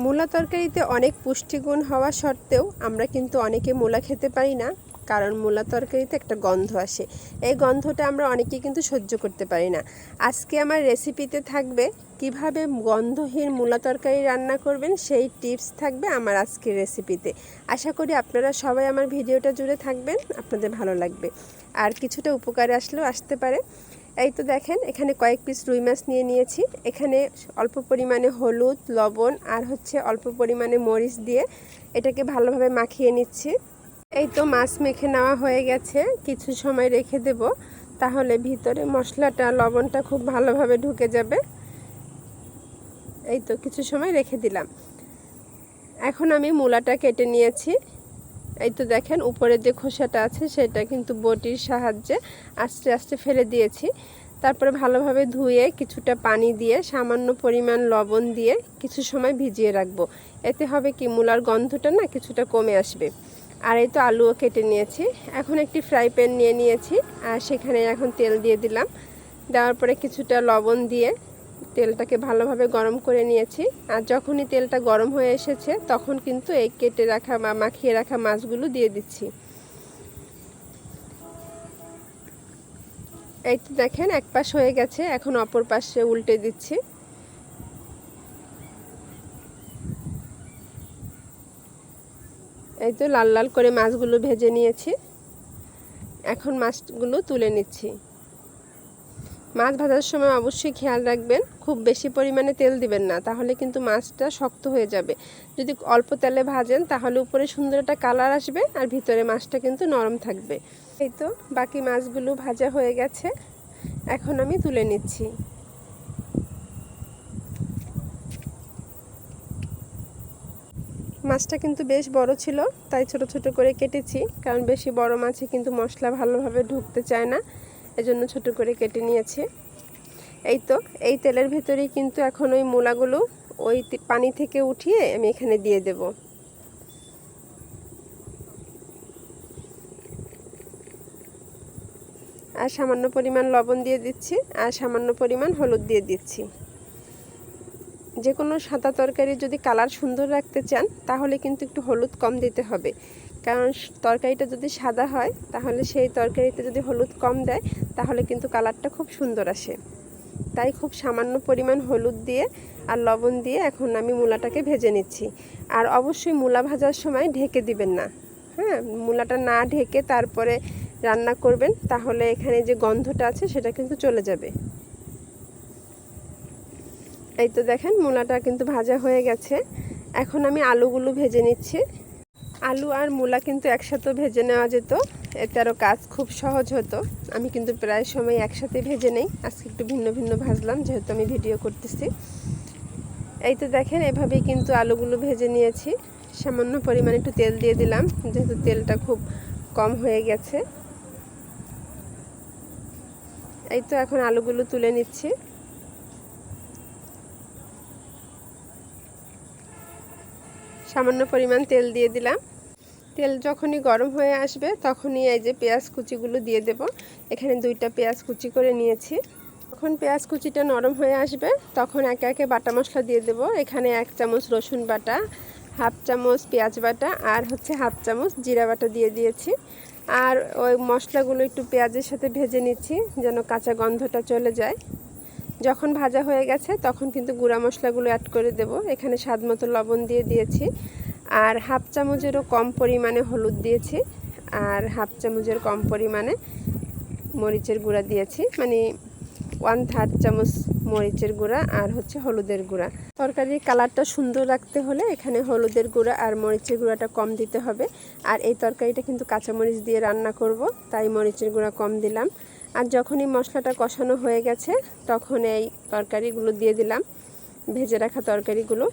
মূলা তরকারিতে অনেক পুষ্টিগুণ হওয়া সত্ত্বেও আমরা কিন্তু অনেকে মূলা খেতে পারি না, কারণ মূলা তরকারিতে একটা গন্ধ আসে। এই গন্ধটা আমরা অনেকে কিন্তু সহ্য করতে পারি না। আজকে আমার রেসিপিতে থাকবে কীভাবে গন্ধহীন মূলা তরকারি রান্না করবেন, সেই টিপস থাকবে আমার আজকের রেসিপিতে। আশা করি আপনারা সবাই আমার ভিডিওটা জুড়ে থাকবেন, আপনাদের ভালো লাগবে। আর কিছুটা উপকারে আসলেও আসতে পারে। এই তো দেখেন, এখানে কয়েক পিস রুই মাছ নিয়ে নিয়েছি। এখানে অল্প পরিমাণে হলুদ, লবণ আর হচ্ছে অল্প পরিমাণে মরিচ দিয়ে এটাকে ভালোভাবে মাখিয়ে নিচ্ছি। এই তো মাছ মেখে নেওয়া হয়ে গেছে, কিছু সময় রেখে দেব, তাহলে ভিতরে মশলাটা, লবণটা খুব ভালোভাবে ঢুকে যাবে। এই তো কিছু সময় রেখে দিলাম। এখন আমি মূলাটা কেটে নিয়েছি। এই তো দেখেন, উপরে যে খোসাটা আছে সেটা কিন্তু বটির সাহায্যে আস্তে আস্তে ফেলে দিয়েছি। তারপরে ভালোভাবে ধুয়ে কিছুটা পানি দিয়ে, সামান্য পরিমাণ লবণ দিয়ে কিছু সময় ভিজিয়ে রাখব। এতে হবে কি, মূলার গন্ধটা না কিছুটা কমে আসবে। আর এই তো আলুও কেটে নিয়েছি। এখন একটি ফ্রাই প্যান নিয়ে নিয়েছি, আর সেখানে এখন তেল দিয়ে দিলাম। দেওয়ার পরে কিছুটা লবণ দিয়ে তেলটাকে ভালোভাবে গরম করে নিয়েছি। আর যখনই তেলটা গরম হয়ে এসেছে, তখন কিন্তু এই কেটে রাখা বা মাখিয়ে রাখা মাছগুলো দিয়ে দিচ্ছি। এই তো দেখেন, এক পাশ হয়ে গেছে, এখন অপর পাশে উল্টে দিচ্ছি। এই তো লাল লাল করে মাছগুলো ভেজে নিয়েছি। এখন মাছগুলো তুলে নিচ্ছি। মাছ ভাজার সময় অবশ্যই খেয়াল রাখবেন, খুব বেশি পরিমাণে তেল দিবেন না, তাহলে কিন্তু মাছটা শক্ত হয়ে যাবে। যদি অল্প তেলে ভাজেন, তাহলে উপরে সুন্দর একটা কালার আসবে আর ভিতরে মাছটা কিন্তু নরম থাকবে। এই তো বাকি মাছগুলো ভাজা হয়ে গেছে, এখন আমি তুলে নিচ্ছি। মাছটা কিন্তু বেশ বড় ছিল, তাই ছোট ছোট করে কেটেছি, কারণ বেশি বড় মাছে কিন্তু মশলা ভালোভাবে ঢুকতে চায় না। এজন্য ছোট করে কেটে নিয়েছি। এই তো, এই তেলের ভেতরেই কিন্তু এখন ওই মূলাগুলো ওই পানি থেকে উঠিয়ে আমি এখানে দিয়ে দেব। আর সামান্য পরিমাণ লবণ দিয়ে দিচ্ছি, আর সামান্য পরিমাণ হলুদ দিয়ে দিচ্ছি। যে কোনো সাদা তরকারি যদি কালার সুন্দর রাখতে চান, তাহলে কিন্তু একটু হলুদ কম দিতে হবে। কারণ তরকারিটা যদি সাদা হয়, তাহলে সেই তরকারিতে যদি হলুদ কম দেয়, তাহলে কিন্তু কালারটা খুব সুন্দর আসে। তাই খুব সামান্য পরিমাণ হলুদ দিয়ে আর লবণ দিয়ে এখন আমি মূলাটাকে ভেজে নিচ্ছি। আর অবশ্যই মূলা ভাজার সময় ঢেকে দিবেন না। হ্যাঁ মূলাটা না ঢেকে তারপরে রান্না করবেন, তাহলে এখানে যে গন্ধটা আছে সেটা কিন্তু চলে যাবে। এই তো দেখেন মূলাটা কিন্তু ভাজা হয়ে গেছে। এখন আমি আলুগুলো ভেজে নিচ্ছি। আলু আর মূলা কিন্তু একসাথে ভেজে নেওয়া যেত। এতে আরও কাজ খুব সহজ হতো। আমি কিন্তু প্রায় সময় একসাথে ভেজে নেই। আজকে একটু ভিন্ন ভিন্ন ভাজলাম, যেহেতু আমি ভিডিও করতেছি। এই তো দেখেন, এভাবেই কিন্তু আলুগুলো ভেজে নিয়েছি। সামান্য পরিমাণে একটু তেল দিয়ে দিলাম, যেহেতু তেলটা খুব কম হয়ে গেছে। এই তো এখন আলুগুলো তুলে নিচ্ছি। সামান্য পরিমাণ তেল দিয়ে দিলাম। তেল যখনই গরম হয়ে আসবে, তখনই এই যে পেঁয়াজ কুচিগুলো দিয়ে দেব। এখানে দুইটা পেঁয়াজ কুচি করে নিয়েছি। যখন পেঁয়াজ কুচিটা নরম হয়ে আসবে, তখন একে একে বাটা মশলা দিয়ে দেব। এখানে এক চামচ রসুন বাটা, হাফ চামচ পেঁয়াজ বাটা, আর হচ্ছে হাফ চামচ জিরা বাটা দিয়ে দিয়েছি। আর ওই মশলাগুলো একটু পেঁয়াজের সাথে ভেজে নিচ্ছি, যেন কাঁচা গন্ধটা চলে যায়। যখন ভাজা হয়ে গেছে, তখন কিন্তু গুঁড়া মশলাগুলো অ্যাড করে দেব। এখানে স্বাদ মতো লবণ দিয়ে দিয়েছি। আর হাফ চামচেরও কম পরিমাণে হলুদ দিয়েছি আর হাফ চামচের কম পরিমাণে মরিচের গুঁড়া দিয়েছি। মানে ওয়ান থার্ড চামচ মরিচের গুঁড়া আর হচ্ছে হলুদের গুঁড়া। তরকারির কালারটা সুন্দর রাখতে হলে এখানে হলুদের গুঁড়া আর মরিচের গুঁড়াটা কম দিতে হবে। আর এই তরকারিটা কিন্তু কাঁচামরিচ দিয়ে রান্না করব, তাই মরিচের গুঁড়া কম দিলাম। আর যখনই মশলাটা কষানো হয়ে গেছে, তখন এই তরকারিগুলো দিয়ে দিলাম। ভেজে রাখা তরকারিগুলো।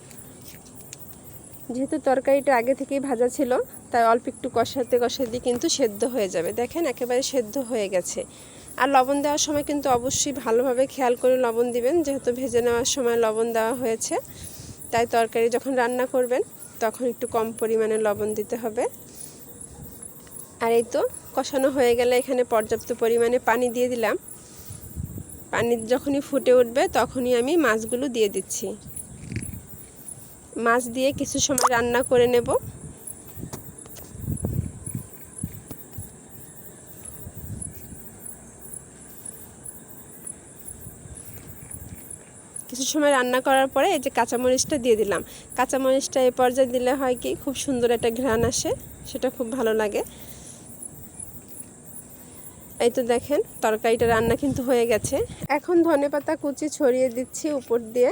যেহেতু তরকারিটা আগে থেকেই ভাজা ছিল, তাই অল্প একটু কষাতে কষাতে কিন্তু সেদ্ধ হয়ে যাবে। দেখেন একেবারে সেদ্ধ হয়ে গেছে। আর লবণ দেওয়ার সময় কিন্তু অবশ্যই ভালোভাবে খেয়াল করে লবণ দিবেন, যেহেতু ভেজে নেওয়ার সময় লবণ দেওয়া হয়েছে। তাই তরকারি যখন রান্না করবেন, তখন একটু কম পরিমাণে লবণ দিতে হবে। আর এই তো কষানো হয়ে গেলে এখানে পর্যাপ্ত পরিমাণে পানি দিয়ে দিলাম। পানি যখনই ফুটে উঠবে, তখনই আমি মাছগুলো দিয়ে দিচ্ছি। মাছ দিয়ে কিছু সময় রান্না করে নেব। কিছু সময় রান্না করার পরে এই যে কাঁচামরিচটা দিয়ে দিলাম। কাঁচামরিচটা এই পর্যায়ে দিলে হয় কি, খুব সুন্দর একটা ঘ্রাণ আসে, সেটা খুব ভালো লাগে। এই তো দেখেন, তরকারিটা রান্না কিন্তু হয়ে গেছে। এখন ধনেপাতা কুচি ছড়িয়ে দিচ্ছি উপর দিয়ে।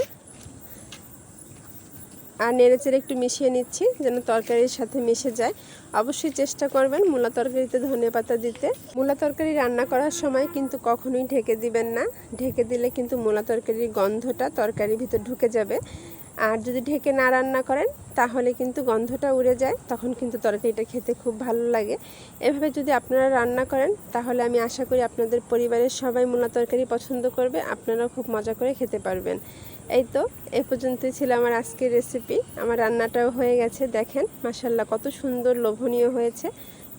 আর নেড়েচেড়ে একটু মিশিয়ে নিচ্ছি যেন তরকারির সাথে মিশে যায়। অবশ্যই চেষ্টা করবেন মূলা তরকারিতে ধনে পাতা দিতে। মূলা তরকারি রান্না করার সময় কিন্তু কখনোই ঢেকে দিবেন না। ঢেকে দিলে কিন্তু মূলা তরকারির গন্ধটা তরকারির ভিতর ঢুকে যাবে। আর যদি ঢেকে না রান্না করেন, তাহলে কিন্তু গন্ধটা উড়ে যায়, তখন কিন্তু তরকারিটা খেতে খুব ভালো লাগে। এভাবে যদি আপনারা রান্না করেন, তাহলে আমি আশা করি আপনাদের পরিবারের সবাই মূলা তরকারি পছন্দ করবে। আপনারাও খুব মজা করে খেতে পারবেন। এই তো, এ পর্যন্তই ছিল আমার আজকের রেসিপি আমার রান্নাটাও হয়ে গেছে, দেখেন মাসাল্লাহ কত সুন্দর লোভনীয় হয়েছে।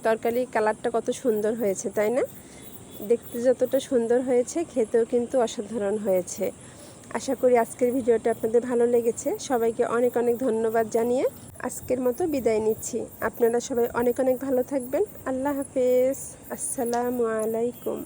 তরকারির কালারটা কত সুন্দর হয়েছে, তাই না? দেখতে যতটা সুন্দর হয়েছে, খেতেও কিন্তু অসাধারণ হয়েছে। আশা করি আজকের ভিডিওটা আপনাদের ভালো লেগেছে। সবাইকে অনেক অনেক ধন্যবাদ জানিয়ে আজকের মতো বিদায় নিচ্ছি। আপনারা সবাই অনেক অনেক ভালো থাকবেন। আল্লাহ হাফেজ। আসসালামু আলাইকুম।